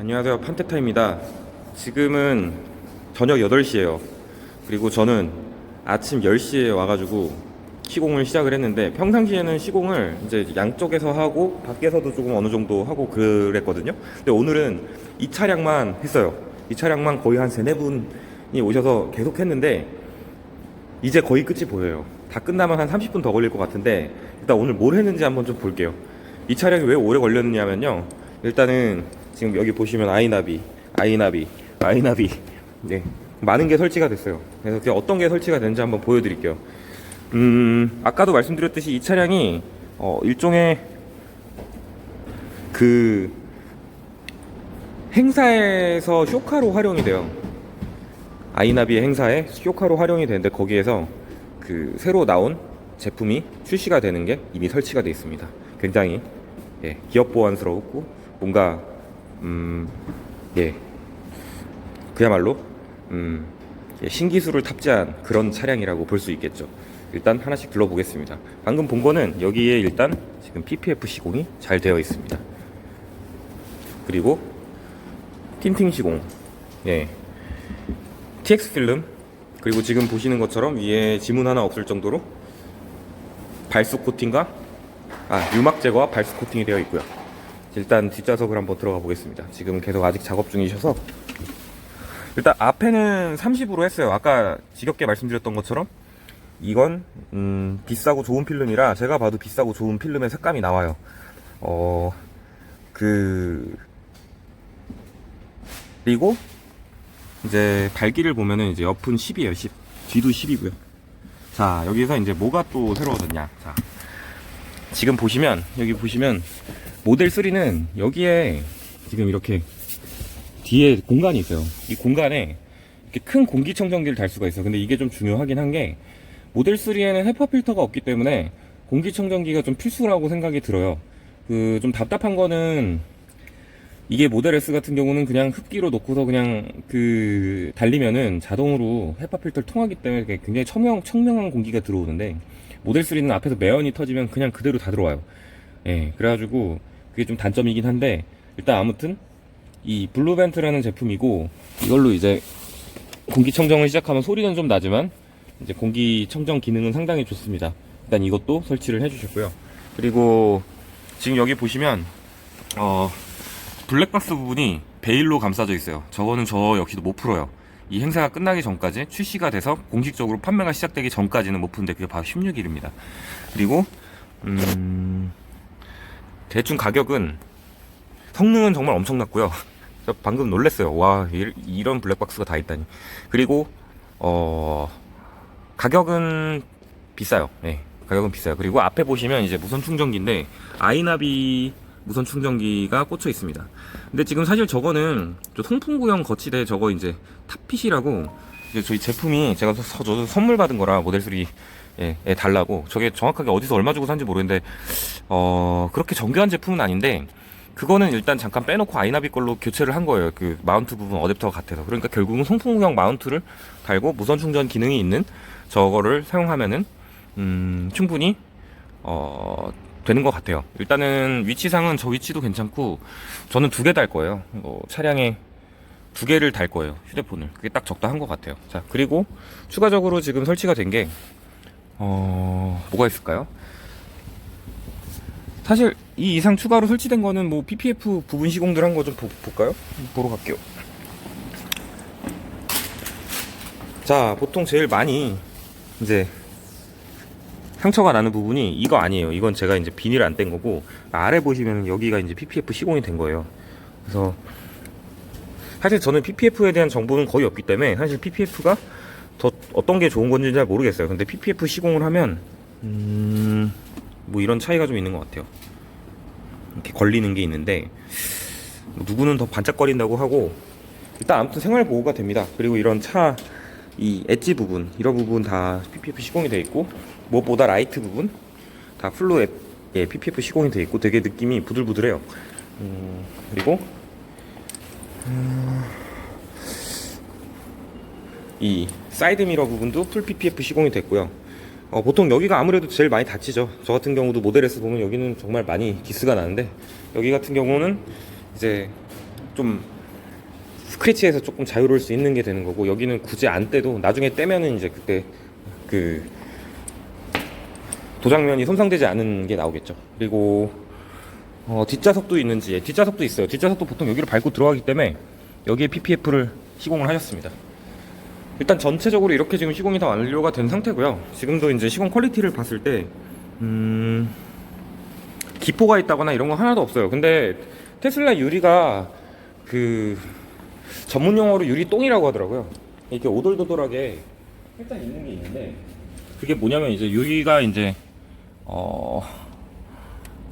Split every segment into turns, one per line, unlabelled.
안녕하세요. 판테타입니다. 지금은 저녁 8시에요. 그리고 저는 아침 10시에 와가지고 시공을 시작을 했는데 평상시에는 시공을 이제 양쪽에서 하고 밖에서도 조금 어느 정도 하고 그랬거든요. 근데 오늘은 이 차량만 했어요. 이 차량만 거의 한 3, 4분이 오셔서 계속 했는데 이제 거의 끝이 보여요. 다 끝나면 한 30분 더 걸릴 것 같은데 일단 오늘 뭘 했는지 한번 좀 볼게요. 이 차량이 왜 오래 걸렸느냐면요. 일단은 지금 여기 보시면 아이나비 아이나비 아이나비. 네. 많은 게 설치가 됐어요. 그래서 그게 어떤 게 설치가 됐는지 한번 보여드릴게요. 음 아까도 말씀드렸듯이 이 차량이 어 일종의 그 행사에서 쇼카로 활용이 돼요. 아이나비의 행사에 쇼카로 활용이 되는데 거기에서 그 새로 나온 제품이 출시가 되는 게 이미 설치가 되어 있습니다. 굉장히 예, 기업 보안스럽고 뭔가 음, 예, 그야말로 음, 예, 신기술을 탑재한 그런 차량이라고 볼 수 있겠죠. 일단 하나씩 둘러보겠습니다. 방금 본 거는 여기에 일단 지금 PPF 시공이 잘 되어 있습니다. 그리고 틴팅 시공, 예, TX 필름 그리고 지금 보시는 것처럼 위에 지문 하나 없을 정도로 발수 코팅과 아 유막 제거와 발수 코팅이 되어 있고요. 일단 뒷좌석을 한번 들어가 보겠습니다. 지금 계속 아직 작업 중이셔서 일단 앞에는 30으로 했어요. 아까 지겹게 말씀드렸던 것처럼 이건 음, 비싸고 좋은 필름이라 제가 봐도 비싸고 좋은 필름의 색감이 나와요. 어 그 그리고 이제 발기를 보면은 이제 옆은 10이에요, 10. 뒤도 10이고요. 자, 여기서 이제 뭐가 또 새로워졌냐. 자, 지금 보시면, 여기 보시면, 모델 3는 여기에 지금 이렇게 뒤에 공간이 있어요. 이 공간에 이렇게 큰 공기청정기를 달 수가 있어요. 근데 이게 좀 중요하긴 한 게, 모델 3에는 헤파 필터가 없기 때문에 공기청정기가 좀 필수라고 생각이 들어요. 그, 좀 답답한 거는 이게 모델 S 같은 경우는 그냥 흡기로 놓고서 그냥 그 달리면은 자동으로 헤파 필터를 통하기 때문에 굉장히 청명, 청명한 공기가 들어오는데 모델 3는 앞에서 매연이 터지면 그냥 그대로 다 들어와요. 예, 그래가지고 그게 좀 단점이긴 한데 일단 아무튼 이 블루벤트라는 제품이고 이걸로 이제 공기청정을 시작하면 소리는 좀 나지만 이제 공기청정 기능은 상당히 좋습니다. 일단 이것도 설치를 해주셨고요. 그리고 지금 여기 보시면 어 블랙박스 부분이 베일로 감싸져 있어요. 저거는 저 역시도 못 풀어요. 이 행사가 끝나기 전까지 출시가 돼서 공식적으로 판매가 시작되기 전까지는 못 푸는데 그게 바로 16일입니다. 그리고 음, 대충 가격은 성능은 정말 엄청났고요. 저 방금 놀랐어요. 와 이- 이런 블랙박스가 다 있다니. 그리고 어 가격은 비싸요. 네, 가격은 비싸요. 그리고 앞에 보시면 이제 무선 충전기인데 아이나비 무선 충전기가 꽂혀 있습니다. 근데 지금 사실 저거는 저 통풍 구형 거치대 저거 이제 탑핏이라고 이제 저희 제품이 제가 서, 저도 선물 받은 거라 모델 3 예, 예, 달라고 저게 정확하게 어디서 얼마 주고 산지 모르겠는데 어 그렇게 정교한 제품은 아닌데 그거는 일단 잠깐 빼놓고 아이나비 걸로 교체를 한 거예요. 그 마운트 부분 어댑터 같아서. 그러니까 결국은 송풍구형 마운트를 달고 무선 충전 기능이 있는 저거를 사용하면은 음, 충분히 어, 되는 것 같아요. 일단은 위치상은 저 위치도 괜찮고 저는 두 개 달 거예요. 어, 차량에 두 개를 달 거예요. 휴대폰을. 그게 딱 적당한 것 같아요. 자, 그리고 추가적으로 지금 설치가 된게 어, 뭐가 있을까요? 사실 이 이상 추가로 설치된 거는 뭐 PPF 부분 시공들 한 거 좀 볼까요? 보러 갈게요. 자, 보통 제일 많이 이제 상처가 나는 부분이 이거 아니에요. 이건 제가 이제 비닐 안 뗀 거고 아래 보시면 여기가 이제 PPF 시공이 된 거예요. 그래서 사실 저는 PPF에 대한 정보는 거의 없기 때문에 사실 PPF가 더 어떤 게 좋은 건지 잘 모르겠어요. 근데 PPF 시공을 하면 음, 뭐 이런 차이가 좀 있는 것 같아요. 이렇게 걸리는 게 있는데 뭐 누구는 더 반짝거린다고 하고 일단 아무튼 생활 보호가 됩니다. 그리고 이런 차 이 엣지 부분 이런 부분 다 PPF 시공이 되어 있고 무엇보다 라이트 부분 다 플루 앱, 예, PPF 시공이 되어 있고 되게 느낌이 부들부들해요. 음, 그리고 음, 이 사이드 미러 부분도 풀 PPF 시공이 됐고요. 어, 보통 여기가 아무래도 제일 많이 다치죠. 저 같은 경우도 모델에서 보면 여기는 정말 많이 기스가 나는데 여기 같은 경우는 이제 좀 스크래치에서 조금 자유로울 수 있는 게 되는 거고 여기는 굳이 안 떼도 나중에 떼면은 이제 그때 그 도장면이 손상되지 않은 게 나오겠죠. 그리고 어, 뒷좌석도 있는지 뒷좌석도 있어요. 뒷좌석도 보통 여기를 밟고 들어가기 때문에 여기에 PPF를 시공을 하셨습니다. 일단 전체적으로 이렇게 지금 시공이 다 완료가 된 상태고요. 지금도 이제 시공 퀄리티를 봤을 때 음, 기포가 있다거나 이런 거 하나도 없어요. 근데 테슬라 유리가 그 전문 용어로 유리 똥이라고 하더라고요. 이렇게 오돌도돌하게 살짝 있는 게 있는데 그게 뭐냐면 이제 유리가 이제 어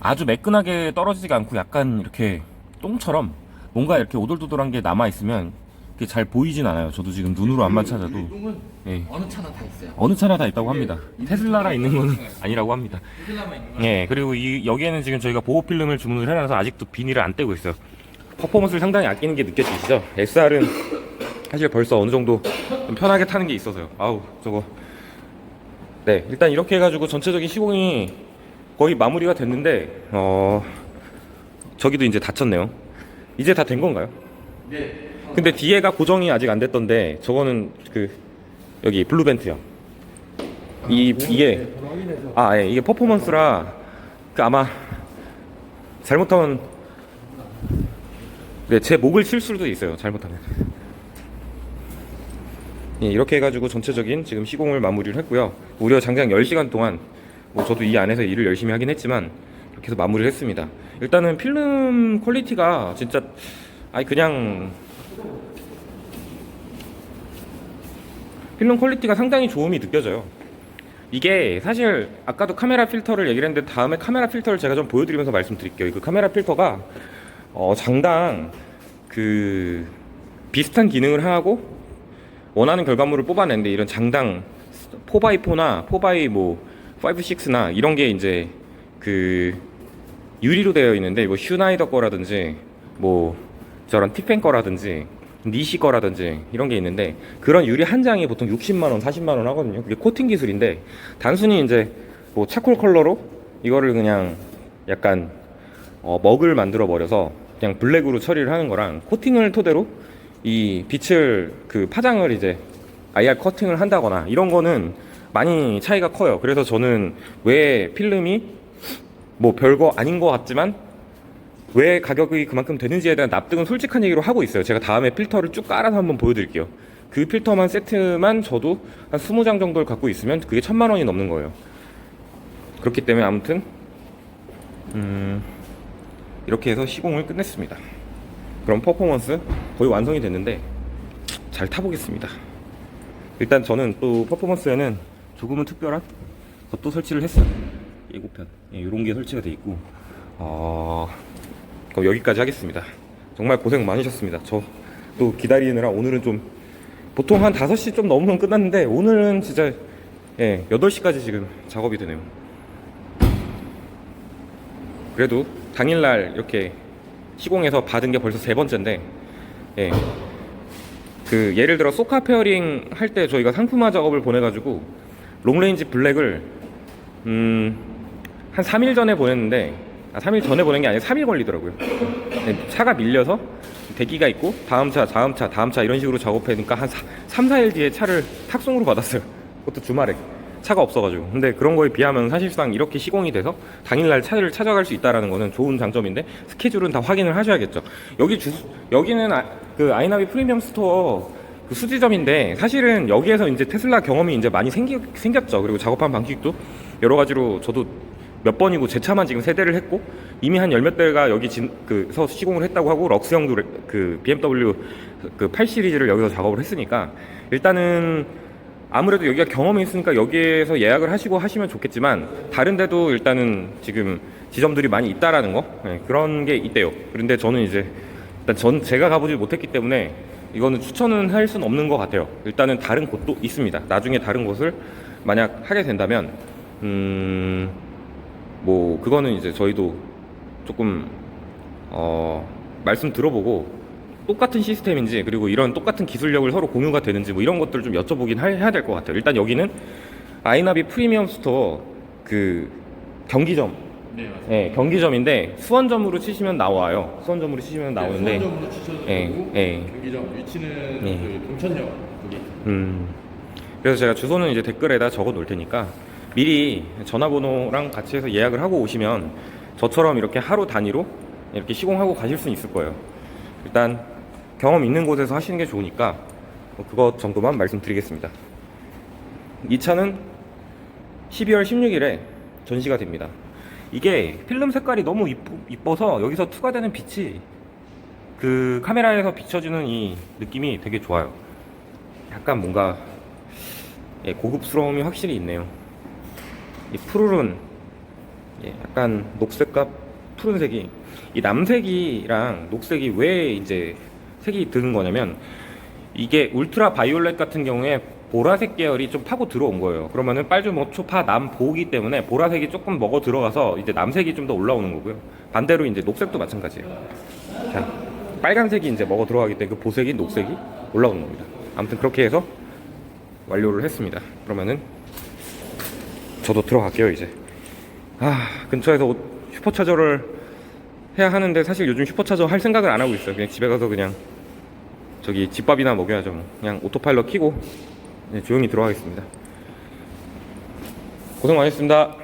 아주 매끈하게 떨어지지가 않고 약간 이렇게 똥처럼 뭔가 이렇게 오돌도돌한 게 남아 있으면 그게 잘 보이진 않아요. 저도 지금 눈으로 안만 찾아도
똥은
예.
어느 차나 다 있어요.
어느 차나 다 있다고 합니다. 테슬라라 있는 거는 아니라고 합니다.
테슬라만 있는 거.
예, 그리고 이 여기에는 지금 저희가 보호 필름을 주문을 해놔서 아직도 비닐을 안 떼고 있어요. 퍼포먼스를 상당히 아끼는 게 느껴지시죠? SR은 사실 벌써 어느 정도 좀 편하게 타는 게 있어서요. 아우 저거. 네, 일단 이렇게 해가지고 전체적인 시공이 거의 마무리가 됐는데 어 저기도 이제 닫혔네요. 이제 다 된 건가요?
네.
근데 뒤에가 고정이 아직 안 됐던데 저거는 그 여기 블루벤트요. 이 이게 아 예, 이게 퍼포먼스라 그 아마 잘못하면 네, 제 목을 칠 수도 있어요. 잘못하면. 예, 이렇게 해가지고 전체적인 지금 시공을 마무리를 했고요. 무려 장장 10시간 동안 뭐 저도 이 안에서 일을 열심히 하긴 했지만 이렇게 해서 마무리를 했습니다. 일단은 필름 퀄리티가 진짜 아니 그냥 필름 퀄리티가 상당히 좋음이 느껴져요. 이게 사실 아까도 카메라 필터를 얘기를 했는데 다음에 카메라 필터를 제가 좀 보여드리면서 말씀드릴게요. 그 카메라 필터가 어, 장당 그 비슷한 기능을 하고 원하는 결과물을 뽑아내는데 이런 장당 4x4나 4x 뭐 5, 6나 이런 게 이제 그 유리로 되어 있는데 뭐 슈나이더 거라든지 뭐 저런 티펜 거라든지 니시 거라든지 이런 게 있는데 그런 유리 한 장이 보통 60만 원, 40만 원 하거든요. 그게 코팅 기술인데 단순히 이제 뭐 차콜 컬러로 이거를 그냥 약간 어, 먹을 만들어 버려서 그냥 블랙으로 처리를 하는 거랑 코팅을 토대로 이 빛을 그 파장을 이제 IR 커팅을 한다거나 이런 거는 많이 차이가 커요. 그래서 저는 왜 필름이 뭐 별거 아닌 것 같지만 왜 가격이 그만큼 되는지에 대한 납득은 솔직한 얘기로 하고 있어요. 제가 다음에 필터를 쭉 깔아서 한번 보여드릴게요. 그 필터만 세트만 저도 한 20장 정도를 갖고 있으면 그게 천만 원이 넘는 거예요. 그렇기 때문에 아무튼 음, 이렇게 해서 시공을 끝냈습니다. 그럼 퍼포먼스 거의 완성이 됐는데 잘 타보겠습니다. 일단 저는 또 퍼포먼스에는 조금은 특별한 것도 설치를 했어요. 예고편 예, 이런 게 설치가 돼 있고 어, 여기까지 하겠습니다. 정말 고생 많으셨습니다. 저 또 기다리느라 오늘은 좀 보통 한 5시 좀 넘으면 끝났는데 오늘은 진짜 예, 8시까지 지금 작업이 되네요. 그래도 당일날 이렇게 시공해서 받은 게 벌써 세 번째인데 예. 그 예를 들어 소카 페어링 할 때 저희가 상품화 작업을 보내가지고 롱레인지 블랙을 음, 한 3일 전에 보냈는데 아, 3일 전에 보낸 게 아니라 3일 걸리더라고요. 네, 차가 밀려서 대기가 있고 다음 차, 다음 차, 다음 차 이런 식으로 작업하니까 한 3, 4일 뒤에 차를 탁송으로 받았어요. 그것도 주말에 차가 없어가지고. 근데 그런 거에 비하면 사실상 이렇게 시공이 돼서 당일날 차를 찾아갈 수 있다라는 거는 좋은 장점인데 스케줄은 다 확인을 하셔야겠죠. 여기 주 여기는 아, 그 아이나비 프리미엄 스토어 그 수지점인데 사실은 여기에서 이제 테슬라 경험이 이제 많이 생기, 생겼죠. 그리고 작업한 방식도 여러 가지로 저도 몇 번이고 제 차만 지금 세 대를 했고 이미 한 열 몇 대가 여기 진, 그서 시공을 했다고 하고 럭스 형도 레- 그 BMW 그 8 시리즈를 여기서 작업을 했으니까 일단은 아무래도 여기가 경험이 있으니까 여기에서 예약을 하시고 하시면 좋겠지만 다른 데도 일단은 지금 지점들이 많이 있다라는 거 네, 그런 게 있대요. 그런데 저는 이제 일단 전 제가 가보지 못했기 때문에 이거는 추천은 할 수는 없는 것 같아요. 일단은 다른 곳도 있습니다. 나중에 다른 곳을 만약 하게 된다면 음. 뭐 그거는 이제 저희도 조금 어 말씀 들어보고 똑같은 시스템인지 그리고 이런 똑같은 기술력을 서로 공유가 되는지 뭐 이런 것들을 좀 여쭤보긴 할- 해야 될 것 같아요. 일단 여기는 아이나비 프리미엄 스토어 그 경기점
네.
예, 경기점인데 수원점으로 치시면 나와요. 수원점으로 치시면 나오는데
수원점으로 추천을
예,
하고
예.
경기점 위치는
예.
그 동천역 거기.
음. 그래서 제가 주소는 이제 댓글에다 적어 놓을 테니까 미리 전화번호랑 같이 해서 예약을 하고 오시면 저처럼 이렇게 하루 단위로 이렇게 시공하고 가실 수 있을 거예요. 일단 경험 있는 곳에서 하시는 게 좋으니까 뭐 그것 정도만 말씀드리겠습니다. 이 차는 12월 16일에 전시가 됩니다. 이게 필름 색깔이 너무 이쁘, 이뻐서 여기서 투과되는 빛이 그 카메라에서 비춰주는 이 느낌이 되게 좋아요. 약간 뭔가 예, 고급스러움이 확실히 있네요. 이 푸르른 예, 약간 녹색과 푸른색이 이 남색이랑 녹색이 왜 이제 색이 드는 거냐면 이게 울트라 바이올렛 같은 경우에 보라색 계열이 좀 파고 들어온 거예요. 그러면은 빨주노 초파 남보기 때문에 보라색이 조금 먹어 들어가서 이제 남색이 좀 더 올라오는 거고요. 반대로 이제 녹색도 마찬가지예요. 자, 빨간색이 이제 먹어 들어가기 때문에 그 보색이 녹색이 올라오는 겁니다. 아무튼 그렇게 해서 완료를 했습니다. 그러면은 저도 들어갈게요 이제. 아 근처에서 옷- 슈퍼차저를 해야 하는데 사실 요즘 슈퍼차저 할 생각을 안 하고 있어요. 그냥 집에 가서 그냥 저기 집밥이나 먹여야죠. 뭐. 그냥 오토파일럿 키고 그냥 조용히 들어가겠습니다. 고생 많으셨습니다.